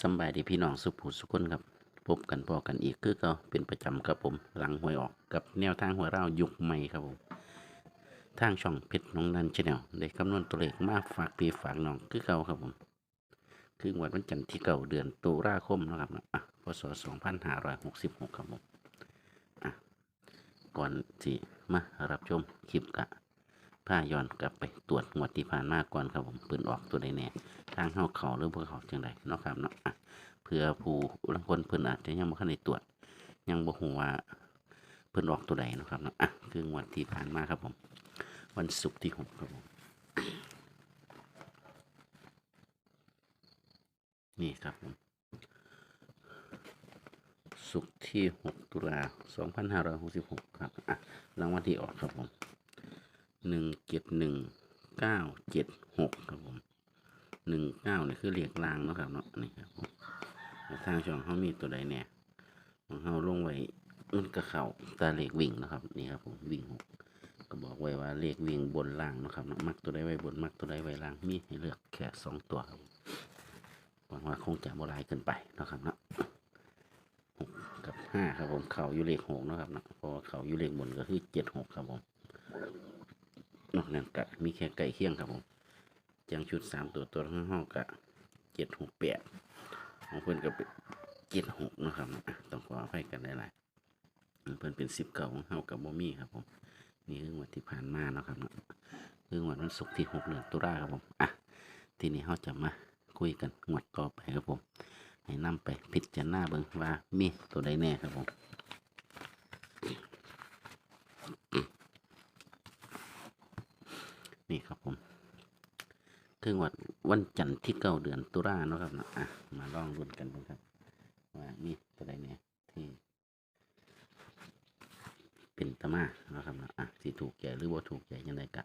สบายดีพี่น้องสุภูสุคนครับพบกันพอกันอีกคือก็เป็นประจำครับผมหลังหวยออกกับแนวทางหัวเรายุคใหม่ครับผมทางช่องเพชรน้องนันชาแนลได้คำนวณตัวเลขมาฝากพี่ฝากน้องคือเก่าครับผมคืองวดวันจันทร์ที่เก่าเดือนตุลาคมนะครับนาะอะพศ2566ครับผมอะก่อนที่มารับชมคลิปกะผ้าย้อนกลับไปตรวจงวดที่ผ่านมาก่อนครับผมปืนออกตัวใดแน่ ทางเข้าเขาหรือบ่เขาจังไดเนาะครับเนาะเพื่อผู้ลางคนเพิ่นอาจจะยังบ่ทันได้ตรวจยังบ่ฮู้ว่าเพิ่นออกตัวใดเนาะครับเนาะอะคืองวดที่ผ่านมาครับผม วันศุกร์ที่หกครับผมนี่ครับผมศุกร์ที่หกตุลาสองพันห้าร้อยหกสิบหกครับอะรางวัลที่ออกครับผมหนึ่งเจ็ดหนึ่งเก้าเจ็ดหกครับผม หนึ่งเก้านี่คือเรียกลางเนาะครับเนาะนี่ครับผมแล้วทางช่องเขามีตัวใดแน่ของเขาลงไว้มันกระเข่าตาเลขวิ่งนะครับนี่ครับผมวิ่งหกก็บอกไว้ว่าเลขวิ่งบนล่างนะครับเนาะมักตัวใดไว้บนมักตัวใดไว้ล่างมีให้เลือกแค่สองตัวครับหวังว่าคงจะบ่หลายเกินไปนะครับเนาะหกกับห้าครับผมเข่าอยู่เลขหกนะครับเนาะพราะว่าเข่าอยู่เลขบนก็คือเจ็ดหกครับผมนอกนั้นก็มีแค่ไก่เคียงครับผม จังชุดสามตัวตัวข้างห้องกะเจ็ดหกแปดของเพื่อนก็เป็นเจ็ดหกนะครับต้องขออภัยกันหลายๆเพื่อนเป็นสิบเก่าของเฮากับบ่มี่ครับผมนี่คืองวดที่ผ่านมาเนาะครับเนาะคืองวดวันศุกร์ที่หกเดือนตุลาครับผมอะทีนี้เราจะมาคุยกันงวดต่อไปครับผม ให้นำไปพิจารณาเบิ่งว่ามีตัวใดแน่ครับผม นี่ครับผม คือวันวันจันทร์ที่เก้าเดือนตุลาเนาะครับนะอะมาลองรุ่นกันดูครับ ว่ามีตัวใดเนี่ยที่ เป็นตมาเนาะครับนะอะที่ถูกใจหรือว่าถูกใจยังไงกะ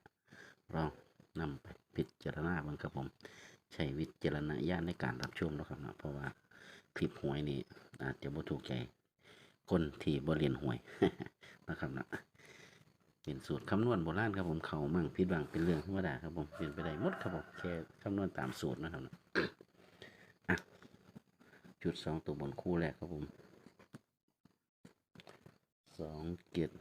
ลองนำไปพิจารณาบ้างครับผม ใช้วิจารณญาณในการรับชมเนาะครับนะเพราะว่าคลิปหวยนี่อาจจะบ่ถูกใจคนที่บ่เรียนหวยนะครับนะ เป็นสูตรคำนวณโบราณครับผมเขามั่งผิดบางเป็นเรื่องธรรมดาครับผมเป็นไปได้หมดครับผมแค่คำนวณตามสูตรนะครับอะจุดสองตัวบนคู่แรกครับผมสองเจ็ด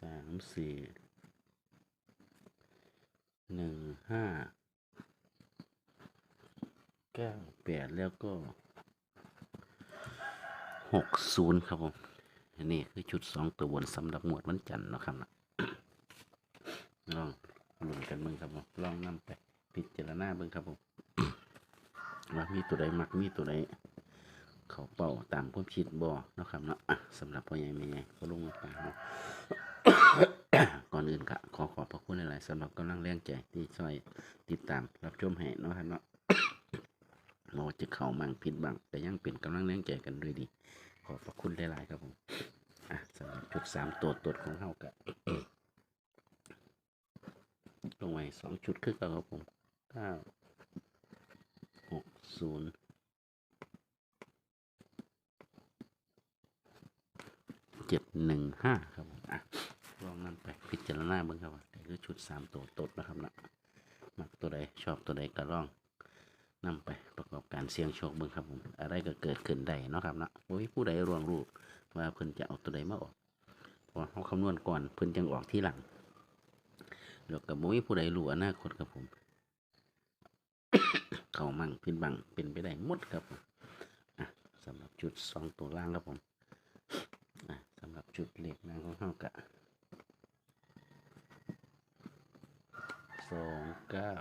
สามสี่หนึ่งห้าเก้าแปดแล้วก็หกศูนย์ครับผม นนี้คือชุดสองตัวบนสำหรับหมวดวันจันทร์นะครับนะลองลุ้นกันเบิ่งครับผมลองนำไปพิจารณาเบิ่งครับผมว่ามีตัวใดมักมีตัวใดเขาเป่าตามความคิดบ่นะครับเนาะสำหรับพ่อใหญ่แม่ใหญ่พ่อลุงพ่อป้าเนาะก่อนอื่นก็ขอขอบพระคุณหลายๆสำหรับกำลังแรงใจที่ช่วยติดตามรับชมให้เนาะครับเนาะเราจะเข้ามั่งผิดบ้างแต่ยังเป็นกำลังแรงใจกันด้วยดี ขอบพระคุณหลาย ๆ ครับผมอะสำหรับจุดสามตัวตรวจของเฮากะลงไว้สองจุดคือเก่าครับผมเก้าหกศูนย์เจ็ดหนึ่งห้าครับผมอะลองนั่นไปพิจารณาเบิ่งครับว่าคือชุดสามตัวตดนะครับนะมักตัวใดชอบตัวใดก็ลองนำไปประกอบการเสี่ยงโชคเบิ่งครับผมอะไรก็เกิดขึ้นได้นะครับนะ โอ้ยผู้ใดรวงรู้ว่าเพิ่นจะเอาตัวใดมาออกเพราะเขาคำนวณก่อนเพิ่นจังออกที่หลังแล้วก็บ่มีผู้ใดรู้อนาคตครับผม เขามั่งผิดบังเป็นไปได้หมดครับอะสำหรับจุดสองตัวล่างครับผมอะสำหรับจุดเหล็กนางของเฮากะสองเก้า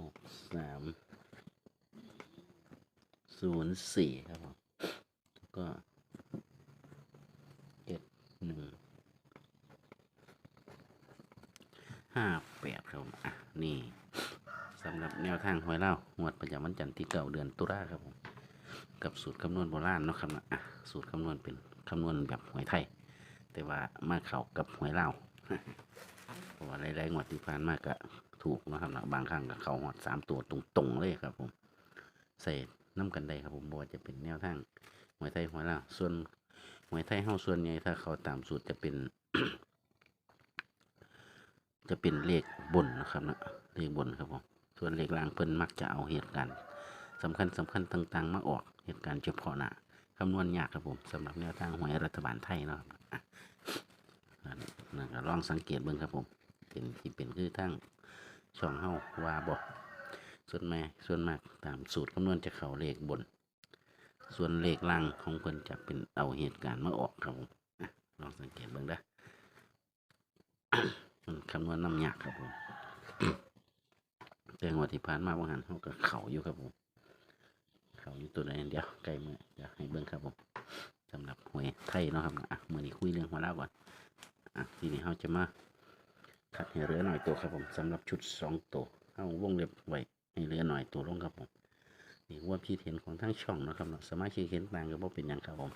หกสาม ศูนย์สี่ครับผมแล้วก็เจ็ดหนึ่งห้าแปดครับผมอะนี่สำหรับแนวทางหวยเล่างวดประจำวันจันทร์ที่เก้าเดือนตุลาครับผมกับสูตรคำนวณโบราณเนาะครับนะอะสูตรคำนวณเป็นคำนวณแบบหวยไทย แต่ว่ามาเข้ากับหวยเล่าวเพราะว่าหลายๆงวดที่ผ่านมาก็ถูกนะครับนะบางครั้งก็เขาหอดสามตัวตรงๆเลยครับผมใส่ น้ำกันได้ครับผมบ่จะเป็นแนวทางหวยไทยหวยลาวส่วนหวยไทยเฮาส่วนใหญ่ถ้าเขาตามสูตรจะเป็น จะเป็นเลขบนนะครับนะเลขบนครับผมส่วนเลขล่างเพิ่นมักจะเอาเหตุการณ์สำคัญสำคัญต่าง ๆ มาออกเหตุการณ์เฉพาะหน้าคำนวณยากครับผมสำหรับแนวทางหวยรัฐบาลไทยเนาะครับอะนั่นนั่นก็ลองสังเกตเบิ่งครับผมเป็นที่เป็นคือทั้งช่องเฮาว่าบ่ ส่วนแม่ส่วนมากตามสูตรคำนวณจะเข้าเลขบน ส่วนเลขล่างของเพิ่นจะเป็นเอาเหตุการณ์มาออกครับผมลองสังเกตเบิ่งเด้มันคำนวณน้ำยากครับผมแต่งวดที่ผ่านมาบางหันเขาก็เข่าอยู่ครับผม เข่าอยู่ตัวไหนเดียวใกล้มือเดี๋ยวให้เบิ้งครับผมสำหรับหวยไทยเนาะครับอะมือนี้คุยเรื่องหัวเล่าก่อนอะทีนี้เขาจะมาคัดให้เหลือหน่อยตัวครับผมสำหรับชุดสองตัวเอาวงเล็บไว้ ให้เหลือหน่อยตัวลงครับผมนี่ว่าพี่เห็นของทั้งช่องนะครับเนาะสมาชี้เห็นต่างก็บ่เป็นอย่างครับผม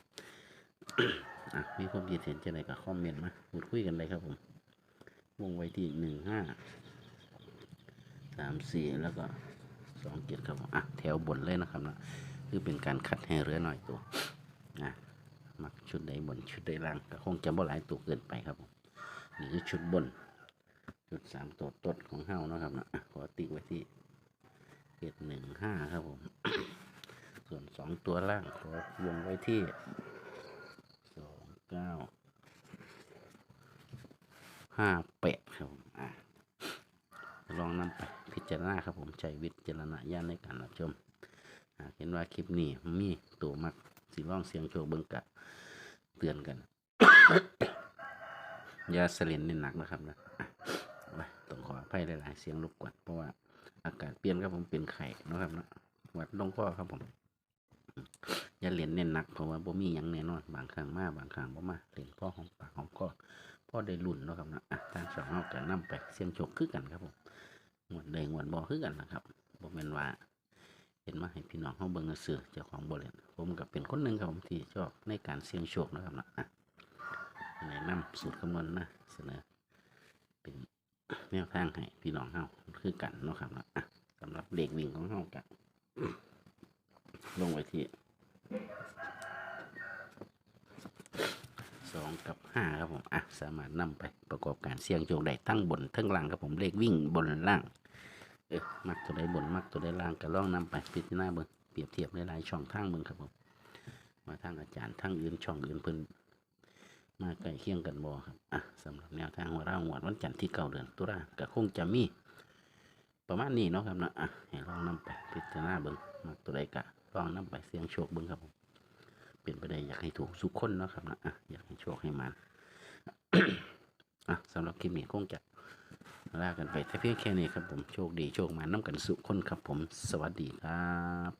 อะมีความคิดเห็นจะไหนก็คอมเมนต์มาพูดคุยกันเลยครับผม วงไว้ที่หนึ่งห้าสามสี่แล้วก็สองเจ็ดครับผมอะแถวบนเลยนะครับนะคือเป็นการคัดให้เหลือหน่อยตัวอะมักชุดใดบนชุดใดล่างก็คงจะบ่หลายตัวเกินไปครับผมนี่คือชุดบน ชุดสามตัวต้นของเฮานะครับนะอะขอติ๊กไว้ที่ จ็ดหนึ่งห้าครับผม ส่วนสองตัวล่างขอวงไว้ที่สองเก้าห้าแปดครับผมอะลองนำไปพิจารณาครับผมใจวิจารณญาณในการรับชมหากเห็นว่าคลิปนี้มีตัวมักสีร่องเสียงโชคเบิ้งกะเตือนกันยาเสลียนน้นหนักนะครับนะไว้ต้องขออภัยหลายๆเสียงรบกวนเพราะว่า อากาศเปลี่ยนครับผมเป็นไข่นะครับนะวัดลงข้อครับผมอย่าเรียนเน้นหนักเพราะว่าบ่มีหยังแน่นอนบางครั้งมาบางครั้งบ่มาเรียนพ่อของปากของคอพ่อได้รุ่นนะครับนะอะทางสองเฮาก็นำไปเสี่ยงโชคคือกันครับผมงวดใดงวดบ่คือกันนะครับบ่แม่นว่าเห็นมาให้พี่น้องเฮาเบิ่งซื่อเจ้าของบ่เล่นผมก็เป็นคนหนึ่งครับผมที่ชอบในการเสี่ยงโชคนะครับนะอะแนะนำสูตรคำนวณนะเสนอเป็นแนวทางให้พี่น้องเฮา คือกันนะครับนะสำหรับเลขวิ่งของเฮาก็ลงไว้ที่สองกับห้าครับผมอะสามารถนำไปประกอบการเสี่ยงโชคได้ทั้งบนทั้งล่างครับผมเลขวิ่งบนล่างเออมักตัวใดบนมักตัวใดล่างก็ลองนำไปพิจารณาเบิ่งเปรียบเทียบหลายๆช่องทางเบิ่งครับผมมาทางอาจารย์ทางอื่นช่องอื่นเพิ่นมาใกล้เคียงกันบ่ครับอะสำหรับแนวทางหัวเราหวดวันจันทร์ที่เก้าเดือนตุลาก็คงจะมี ประมาณนี้เนาะครับนะอะให้ลองนำไปพิจารณาเบิ่งมักตัวใดก็ลองนำไปเสี่ยงโชคเบิ่งครับผมเป็นไปได้อยากให้ถูกสุขคนเนาะครับนะอะอยากให้โชคให้มันอะสำหรับคลิปนี้คงจะลากันไปแต่เพียงแค่นี้ครับผมโชคดีโชคมาน้ำกันสุขคนครับผมสวัสดีครับ